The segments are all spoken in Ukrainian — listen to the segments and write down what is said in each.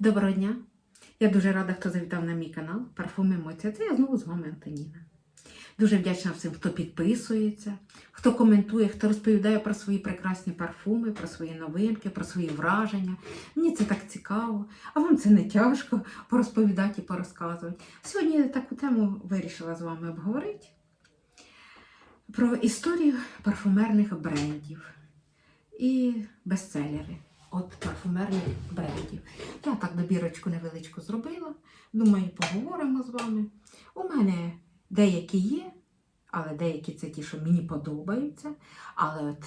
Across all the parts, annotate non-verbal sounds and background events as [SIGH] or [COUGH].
Доброго дня! Я дуже рада, хто завітав на мій канал Парфум Емоція. Це я знову з вами Антоніна. Дуже вдячна всім, хто підписується, хто коментує, хто розповідає про свої прекрасні парфуми, про свої новинки, про свої враження. Мені це так цікаво, а вам це не тяжко порозповідати і порозказувати. Сьогодні я таку тему вирішила з вами обговорити про історію парфумерних брендів і бестселери от парфумерних брендів. Я так добірочку невеличку зробила. Думаю, поговоримо з вами. У мене деякі є, але деякі це ті, що мені подобаються. Але от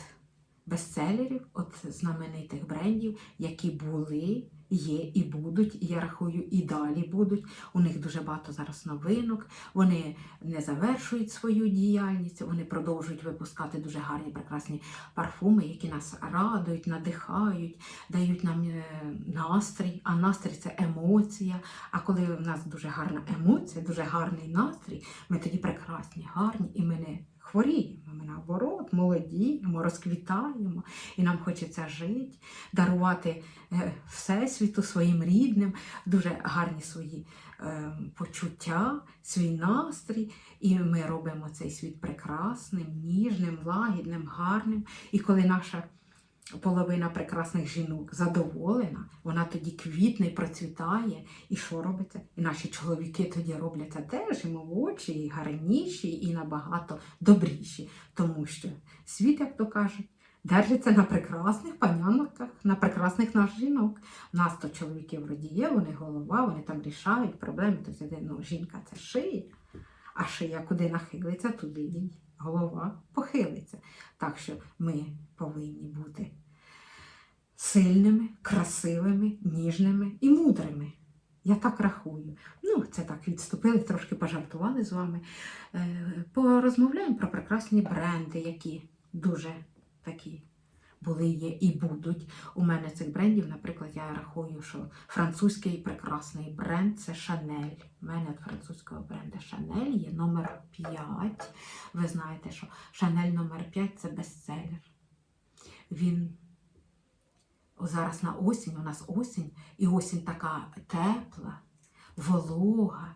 бестселерів, от знаменитих брендів, які були, є і будуть, я рахую, і далі будуть. У них дуже багато зараз новинок. Вони не завершують свою діяльність, вони продовжують випускати дуже гарні, прекрасні парфуми, які нас радують, надихають, дають нам е, настрій. А настрій це емоція. А коли в нас дуже гарна емоція, дуже гарний настрій, ми тоді прекрасні, гарні, і ми не хворіємо. Ми наоборот, молодіємо, розквітаємо, і нам хочеться жити, дарувати е, всесвіту своїм рідним, дуже гарні свої е, почуття, свій настрій. І ми робимо цей світ прекрасним, ніжним, лагідним, гарним. І коли наша половина прекрасних жінок задоволена, вона тоді квітне і процвітає. І що робиться? І наші чоловіки тоді робляться теж і молодші, і гарніші, і набагато добріші. Тому що світ, як то кажуть, держиться на прекрасних панянках, на прекрасних наших жінок. У нас то чоловіки вроді є, вони голова, вони там рішають проблеми. Тобто, ну, жінка це шия, а шия куди нахилиться, туди їй голова похилиться. Так що ми повинні бути сильними, красивими, ніжними і мудрими. Я так рахую. Ну, це так відступили, трошки пожартували з вами. Е, Порозмовляємо про прекрасні бренди, які дуже такі були, є і будуть. У мене цих брендів, наприклад, я рахую, що французький прекрасний бренд це Шанель. У мене від французького бренду Шанель є номер 5. Ви знаєте, що Шанель номер 5 це бестселер. Він зараз на осінь, у нас осінь, і осінь така тепла, волога,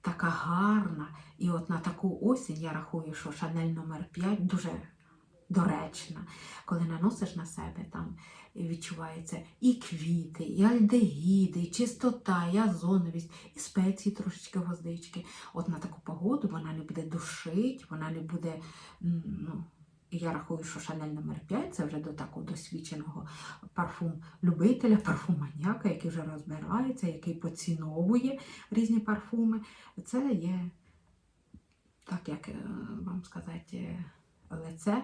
така гарна. І от на таку осінь я рахую, що Шанель номер 5 дуже доречна. Коли наносиш на себе, там відчувається і квіти, і альдегіди, і чистота, і озоновість, і спеції трошечки гвоздички. От на таку погоду вона не буде душить, вона не буде. ну, я рахую, що Шанель номер 5 це вже до такого досвідченого парфум-любителя, парфуманіяка, який вже розбирається, який поціновує різні парфуми. Це є, так як е, вам сказати, лице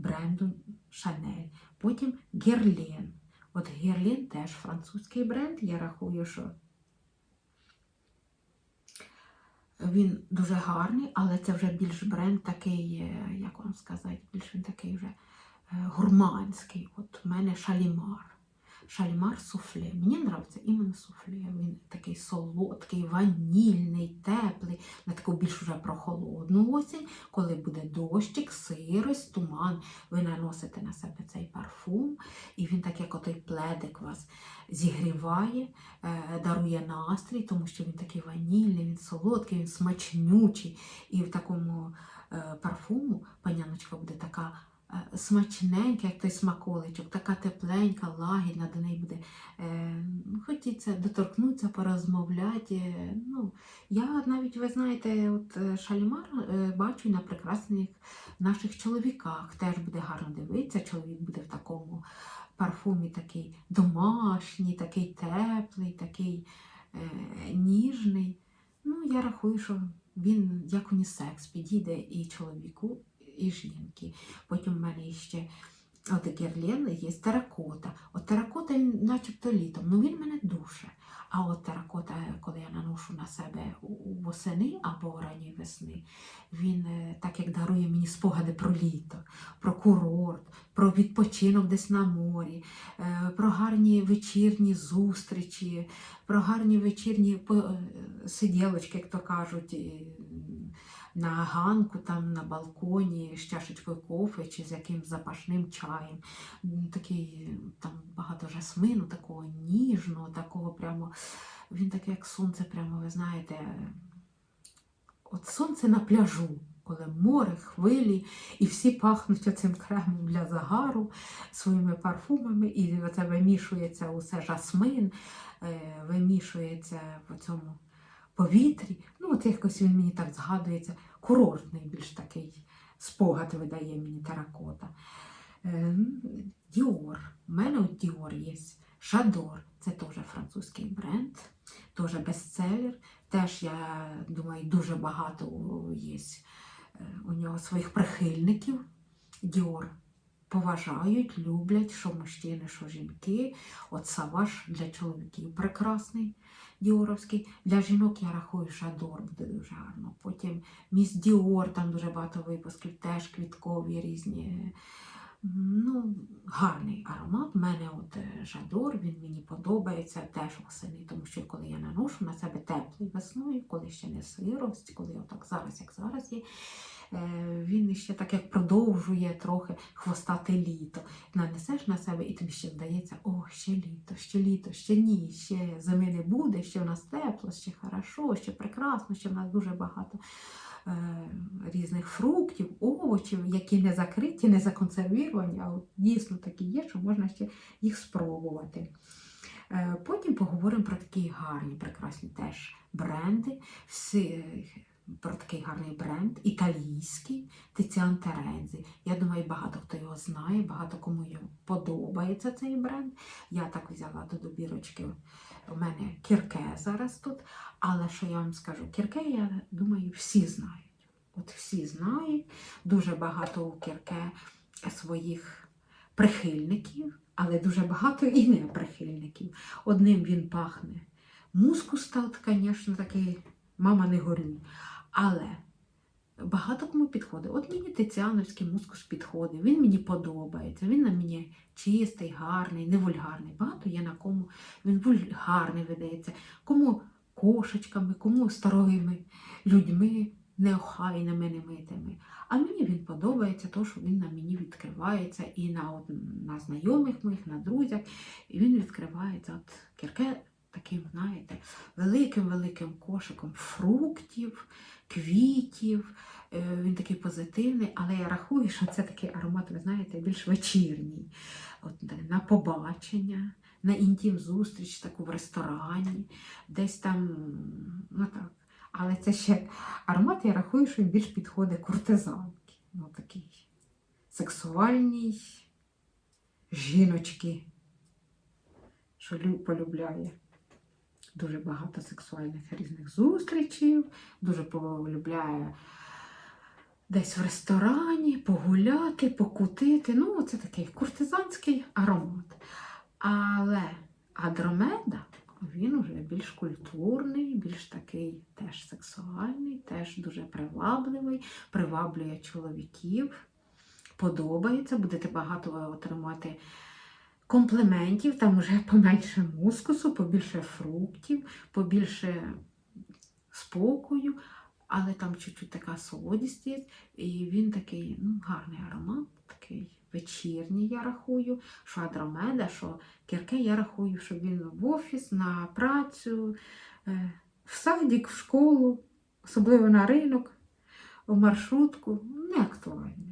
бренду Шанель. Потім Герлін. От Герлін теж французький бренд. Я рахую, що він дуже гарний, але це вже більш бренд такий, е, як вам сказати, більш він такий вже е, гурманський. От у мене шалімар. Шалімар суфле. Мені подобається іменно суфле. Він такий солодкий, ванільний, теплий, на таку більш уже прохолодну осінь, коли буде дощик, сирость, туман. Ви наносите на себе цей парфум, і він, так як отой пледик вас зігріває, е, дарує настрій, тому що він такий ванільний, він солодкий, він смачнючий. І в такому е, парфуму паняночка буде така смачненька, як той смаколичок, така тепленька, лагідна, до неї буде е, хотіться доторкнутися, порозмовляти. е, Ну, я навіть, ви знаєте, от е, шалімар бачу на прекрасних наших чоловіках. Теж буде гарно дивитися, чоловік буде в такому парфумі такий домашній, такий теплий, такий е, ніжний. Ну, я рахую, що він як унісекс підійде і чоловіку, і жінки. Потім в мене ще от Герлен є теракота. От теракота начебто літом, ну він мене душе. А от теракота, коли я наношу на себе восени або ранньої весни, він е, так як дарує мені спогади про літо, про курорт, про відпочинок десь на морі, е, про гарні вечірні зустрічі, про гарні вечірні е, сиділочки, як то кажуть, на ганку, там на балконі з чашечкою кофе чи з якимсь запашним чаєм. Такий там багато жасмину, такого ніжного, такого прямо. Він такий, як сонце, прямо, ви знаєте, от сонце на пляжу, коли море, хвилі, і всі пахнуть цим кремом для загару, своїми парфумами, і це вимішується усе жасмин, е, вимішується в цьому повітрі. Ну, от якось він мені так згадується, курортний більш такий спогад видає мені теракота. Е, Діор. У мене от Діор є. Жадор. Це теж французький бренд, теж бестселер. Теж, я думаю, дуже багато є е, у нього своїх прихильників. Діор поважають, люблять, що мужчини, що жінки. От Саваш для чоловіків прекрасний діоровський. Для жінок я рахую, Жадор буде дуже гарно. Потім Міс Діор, там дуже багато випусків, теж квіткові різні. Ну, гарний аромат. У мене от е, Жадор, він мені подобається теж восени, тому що коли я наношу на себе теплою весною, коли ще не сирость, коли отак зараз, як зараз є, він ще так як продовжує трохи хвостати літо. Нанесеш на себе, і тобі ще здається, о, ще літо, ще літо, ще ні, ще зими не буде, ще в нас тепло, ще хорошо, ще прекрасно, ще в нас дуже багато е, різних фруктів, овочів, які не закриті, не законсервіровані, а дійсно такі є, що можна ще їх спробувати. Е, Потім поговоримо про такі гарні, прекрасні теж бренди. Всі, про такий гарний бренд, італійський Тиціан Терензі. Я думаю, багато хто його знає, багато кому його подобається цей бренд. Я так взяла до добірочки. У мене кірке зараз тут. Але що я вам скажу, кірке, я думаю, всі знають. От всі знають. Дуже багато у кірке своїх прихильників, але дуже багато і не прихильників. Одним він пахне. Мускус звісно, такий, мама не горюй. Але багато кому підходить. От мені Тетяновський мускус підходить, він мені подобається, він на мені чистий, гарний, не вульгарний. Багато є на кому він вульгарний видається, кому кошечками, кому старими людьми, неохайними, немитими. А мені він подобається, то, що він на мені відкривається і на, на знайомих моїх, на друзях. І він відкривається от кірке таким, знаєте, великим-великим кошиком фруктів, квітів. Е, Він такий позитивний, але я рахую, що це такий аромат, ви знаєте, більш вечірній. От, на побачення, на інтім зустріч, таку в ресторані, десь там, ну так. Але це ще аромат, я рахую, що він більш підходить куртизанки. Ну, такий сексуальній жіночки, що полюбляє. Дуже багато сексуальних різних зустрічей, дуже полюбляє десь в ресторані, погуляти, покутити. Ну, це такий куртизанський аромат. Але Адромеда, він уже більш культурний, більш такий теж сексуальний, теж дуже привабливий, приваблює чоловіків. Подобається, будете багато отримати компліментів, там вже поменше мускусу, побільше фруктів, побільше спокою, але там чуть-чуть така солодість є. І він такий ну, гарний аромат, такий вечірній, я рахую, що адромеда, що кірке, я рахую, що він в офіс, на працю, е, в садик, в школу, особливо на ринок, в маршрутку, не актуальний.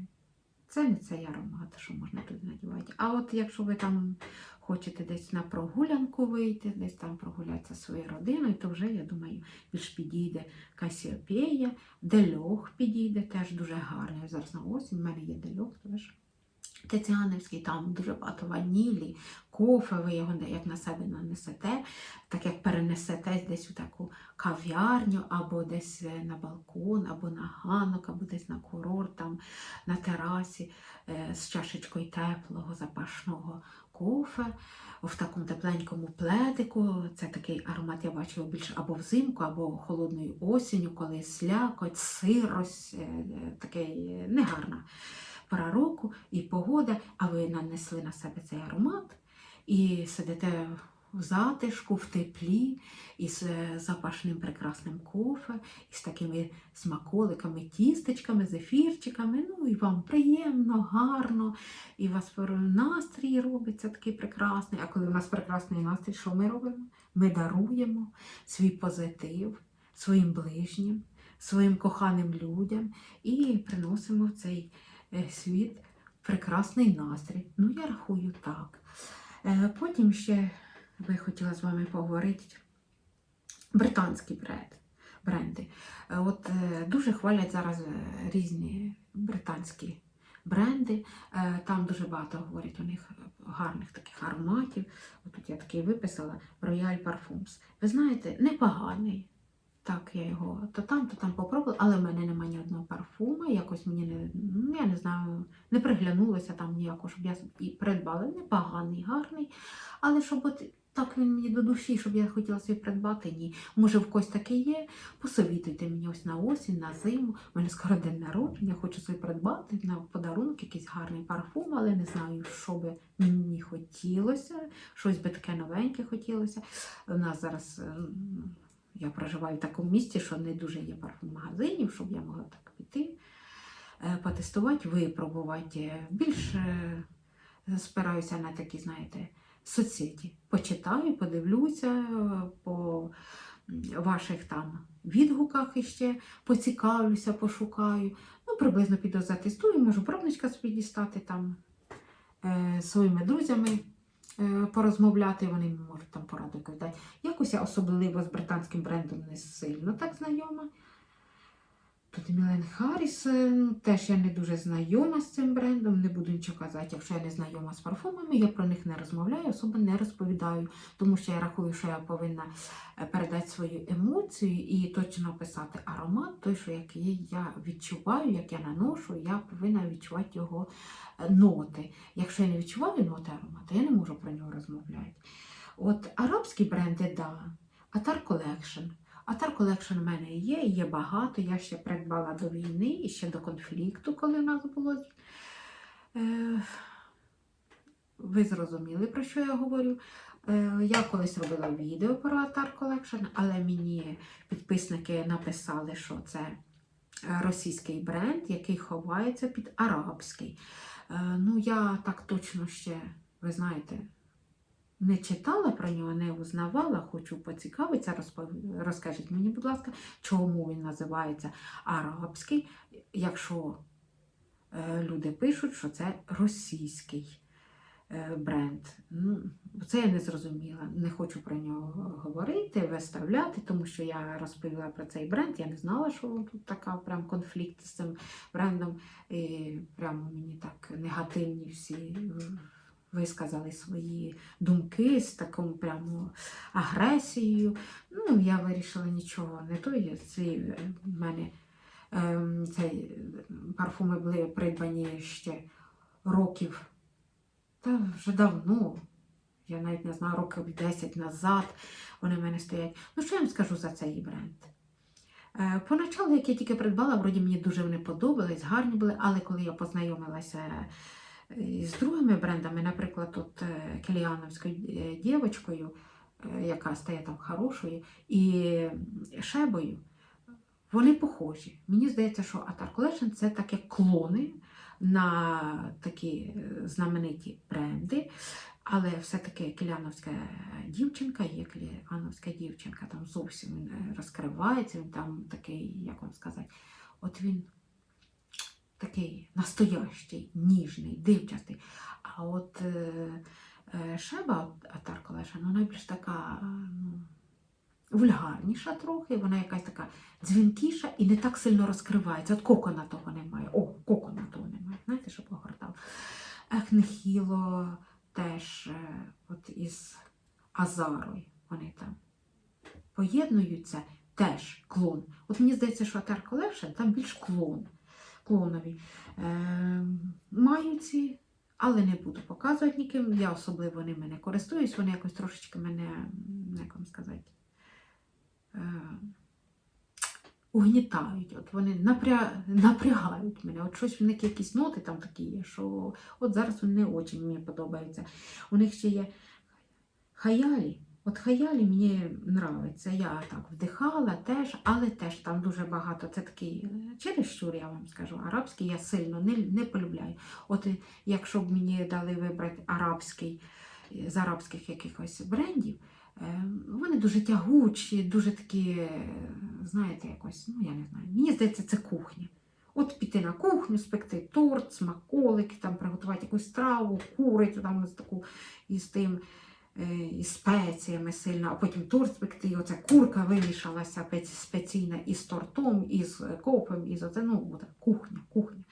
Це не цей аромат, що можна тут надівати. А от якщо ви там хочете десь на прогулянку вийти, десь там прогулятися своєю родиною, то вже, я думаю, більш підійде Касіопея, Дельох підійде, теж дуже гарний. Зараз на осінь в мене є Дельох теж. Тетянівський, там дуже багато ванілі, кофе, ви його як на себе нанесете, так як перенесете десь у таку кав'ярню, або десь е, на балкон, або на ганок, або десь на курорт, там на терасі е, з чашечкою теплого, запашного кофе, в такому тепленькому пледику. Це такий аромат я бачила більше або взимку, або холодною осінню, коли слякоть, сирость, е, такий негарна пора року і погода, а ви нанесли на себе цей аромат і сидите в затишку, в теплі, із е, запашним прекрасним кофе, із такими смаколиками, тістечками, зефірчиками. Ну і вам приємно, гарно, і у вас настрій робиться такий прекрасний. А коли у нас прекрасний настрій, що ми робимо? Ми даруємо свій позитив своїм ближнім, своїм коханим людям і приносимо в цей світ прекрасний настрій. Ну, я рахую так. Е, Потім ще би хотіла з вами поговорити британські бренд, бренди. Е, От е, дуже хвалять зараз е, різні британські бренди. Е, Там дуже багато говорять у них гарних таких ароматів. От тут я такий виписала Royal Parfums. Ви знаєте, непоганий. Так, я його то там, то там попробувала, але в мене немає ні одного парфума. Якось мені не, ну, я не знаю, не приглянулося там ніяко, щоб я і придбала. Непоганий, гарний. Але щоб от так він мені до душі, щоб я хотіла собі придбати, ні. Може, в когось таке є. Посовітуйте мені ось на осінь, на зиму. У мене скоро день народження, хочу собі придбати на подарунок якийсь гарний парфум, але не знаю, що би мені хотілося. Щось би таке новеньке хотілося. У нас зараз. ем, я проживаю в такому місці, що не дуже є парфум-магазинів, щоб я могла так піти, е, потестувати, випробувати. Е, Більше спираюся на такі, знаєте, соцсеті. Почитаю, подивлюся е, по ваших там відгуках іще, поцікавлюся, пошукаю. Ну, приблизно піду затестую, можу пробничка собі дістати там е, своїми друзями е, порозмовляти, вони можуть там пораду дати. Якось я особливо з британським брендом не сильно так знайома. Тут Мілен Харріс, теж я не дуже знайома з цим брендом, не буду нічого казати. Якщо я не знайома з парфумами, я про них не розмовляю, особо не розповідаю, тому що я рахую, що я повинна е, передати свою емоцію і точно описати аромат, той, що який я відчуваю, як я наношу, я повинна відчувати його е, ноти. Якщо я не відчуваю ноти аромату, я не можу про нього розмовляти. От арабські бренди, да. Атар Collection. Атар Collection в мене є, є багато. Я ще придбала до війни і ще до конфлікту, коли в нас було. Е, ви зрозуміли, про що я говорю. Е, я колись робила відео про Атар Collection, але мені підписники написали, що це російський бренд, який ховається під арабський. Е, ну, я так точно ще, ви знаєте, не читала про нього, не узнавала, хочу поцікавитися. Розпов- Розкажіть мені, будь ласка, чому він називається арабський, якщо е, люди пишуть, що це російський е, бренд. Ну, це я не зрозуміла. Не хочу про нього говорити, виставляти, тому що я розповіла про цей бренд. Я не знала, що тут така прям конфлікт з цим брендом. І прямо мені так негативні всі е, висказали свої думки з такою прямо агресією. Ну, я вирішила нічого не то. я- Ці е, в мене ем, цей парфуми були придбані ще років. Та вже давно. Я навіть не знаю, років 10 назад вони в мене стоять. Ну, що я вам скажу за цей бренд? Е, Поначалу, як я тільки придбала, вроді мені дуже вони подобались, гарні були, але коли я познайомилася з другими брендами, наприклад, от е, кіліановською е, е, яка стає там хорошою, і шебою, вони похожі. Мені здається, що Атар Collection це таке клони на такі знамениті бренди. Але все-таки кіляновська дівчинка є кіляновська дівчинка, там зовсім він розкривається, він там такий, як вам сказати, от він такий настоящий, ніжний, дивчастий. А от е, е, Шеба Атар Колеша, ну, вона більш така ну, вульгарніша трохи, вона якась така дзвінкіша і не так сильно розкривається. От кокона того немає. О, кокона того немає. Знаєте, що погортав? Ехнехіло теж е, от із Азарою вони там поєднуються теж клон. От мені здається, що Атар Collection там більш клон. Клонові. Е, маю але не буду показувати ніким. Я особливо ними не користуюсь, вони якось трошечки мене, як вам сказати, е, угнітають. От вони напря... напрягають мене. От щось в них якісь ноти там такі є, що от зараз вони не дуже мені подобаються. У них ще є хаялі. От хаялі мені нравиться. Я так вдихала теж, але теж там дуже багато. Це такий е, чересчур, я вам скажу. Арабський я сильно не, не полюбляю. От е, якщо б мені дали вибрати арабський е, з арабських якихось брендів, е, вони дуже тягучі, дуже такі, знаєте, якось, ну я не знаю. Мені здається, це кухня. От піти на кухню, спекти торт, смаколики, там приготувати якусь страву, курицю там з таку із тим, е, із спеціями сильно, а потім торт спекти, і оця курка вимішалася спеційна із тортом, із е, копом, із оце, ну, кухня, кухня.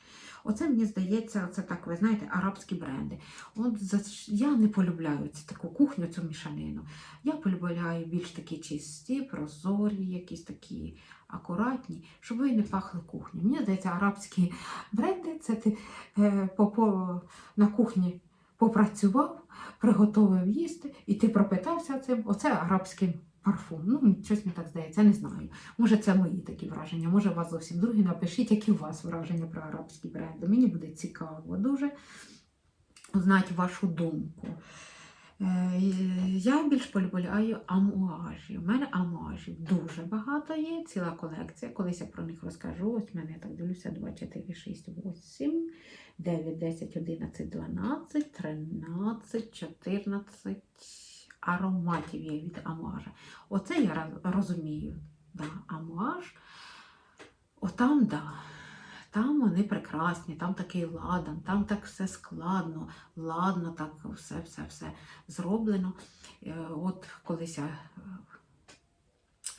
Оце мені здається, це так, ви знаєте, арабські бренди. От за, я не полюбляю цю таку кухню, цю мішанину. Я полюбляю більш такі чисті, прозорі, якісь такі акуратні, щоб вони не пахли кухнею. Мені здається, арабські бренди це ти е, по, по, на кухні попрацював, приготував їсти, і ти пропитався цим. Оце арабський парфум. Ну, щось мені так здається, не знаю. Може, це мої такі враження, може, у вас зовсім другі. Напишіть, які у вас враження про арабські бренди. Мені буде цікаво дуже знати вашу думку. Е, Я більш полюбляю амуажі. У мене амуажів дуже багато є, ціла колекція. Колись я про них розкажу. Ось в мене я так дивлюся: 2, 4, 6, 8, 9, 10, 11, 12, 13, 14 ароматів є від амуажа. Оце я розумію. Да, амуаж. Отам, да. Там вони прекрасні, там такий ладан, там так все складно, ладно, так все, все, все зроблено. Е, От колись я е,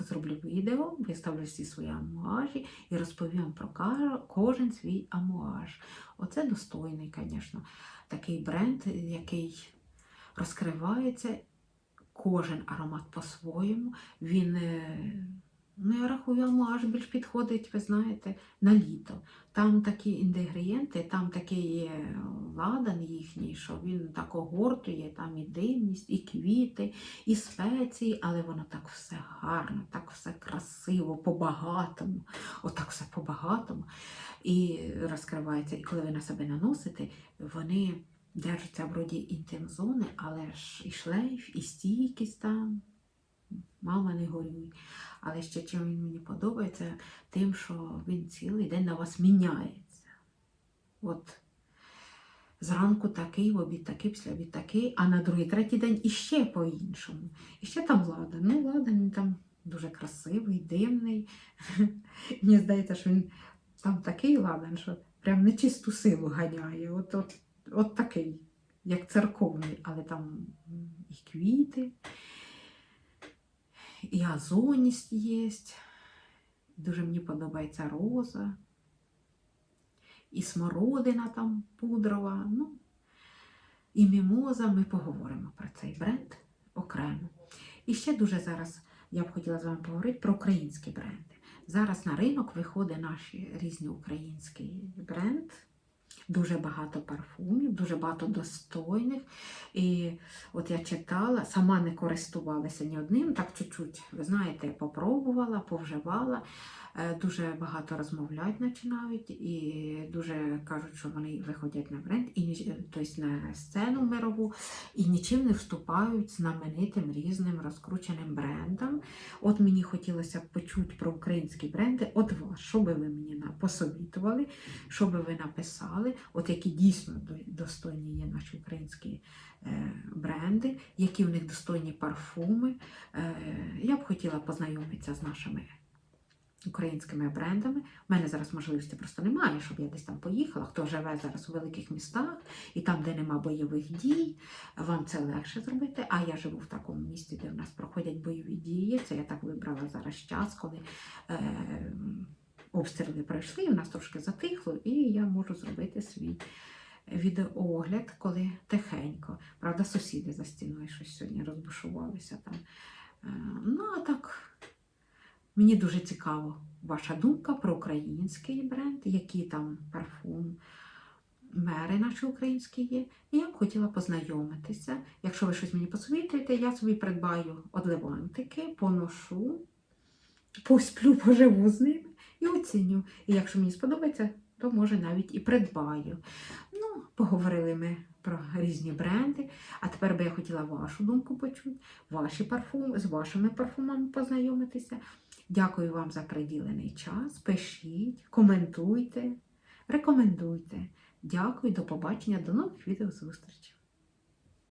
зроблю відео, виставлю всі свої амуажі і розповім про кожен свій амуаж. Оце достойний, звісно, такий бренд, який розкривається. Кожен аромат по-своєму. Він, е, ну, я рахую, амуаж більш підходить, ви знаєте, на літо. Там такі інгредієнти, там такий є ладан їхній, що він так огортує, там і димність, і квіти, і спеції, але воно так все гарно, так все красиво, по-багатому. Отак все по-багатому. І розкривається. І коли ви на себе наносите, вони держаться вроді інтим-зони, але ж і шлейф, і стійкість там. Мама не горюй. Але ще чим він мені подобається, тим, що він цілий день на вас міняється. От зранку такий, в обід такий, після обід такий, а на другий, третій день іще по-іншому. І ще там ладан. Ну, він там дуже красивий, дивний. [LAUGHS] Мені здається, що він там такий ладан, що прям нечисту силу ганяє. От, от, от такий, як церковний, але там і квіти, і озоність є. Дуже мені подобається роза, і смородина там пудрова. Ну, і мімоза. Ми поговоримо про цей бренд окремо. І ще дуже зараз я б хотіла з вами поговорити про українські бренди. Зараз на ринок виходить наш різний український бренд. Дуже багато парфумів, дуже багато достойних. І от я читала, сама не користувалася ні одним, так чуть-чуть, ви знаєте, попробувала, повживала. Е, Дуже багато розмовляють починають і дуже кажуть, що вони виходять на бренд, і тобто на сцену мирову, і нічим не вступають знаменитим різним розкрученим брендам. От мені хотілося б почути про українські бренди. От вас, що би ви мені посовітували, що би ви написали, от які дійсно достойні є наші українські е, бренди, які в них достойні парфуми. Е, я б хотіла познайомитися з нашими українськими брендами. У мене зараз можливості просто немає, щоб я десь там поїхала. Хто живе зараз у великих містах і там, де нема бойових дій, вам це легше зробити. А я живу в такому місті, де в нас проходять бойові дії. Це я так вибрала зараз час, коли е, обстріли пройшли, в нас трошки затихло, і я можу зробити свій відеоогляд, коли тихенько. Правда, сусіди за стіною щось сьогодні розбушувалися там. Е, Ну, а так, мені дуже цікаво ваша думка про український бренд, які там парфум. Мери наші українські є, і я б хотіла познайомитися. Якщо ви щось мені посовітуєте, я собі придбаю одливантики, поношу, посплю, поживу з ними і оціню. І якщо мені сподобається, то може навіть і придбаю. Ну, поговорили ми про різні бренди. А тепер би я хотіла вашу думку почути, ваші парфуми, з вашими парфумами познайомитися. Дякую вам за приділений час. Пишіть, коментуйте, рекомендуйте. Дякую, до побачення, до нових відеозустрічей.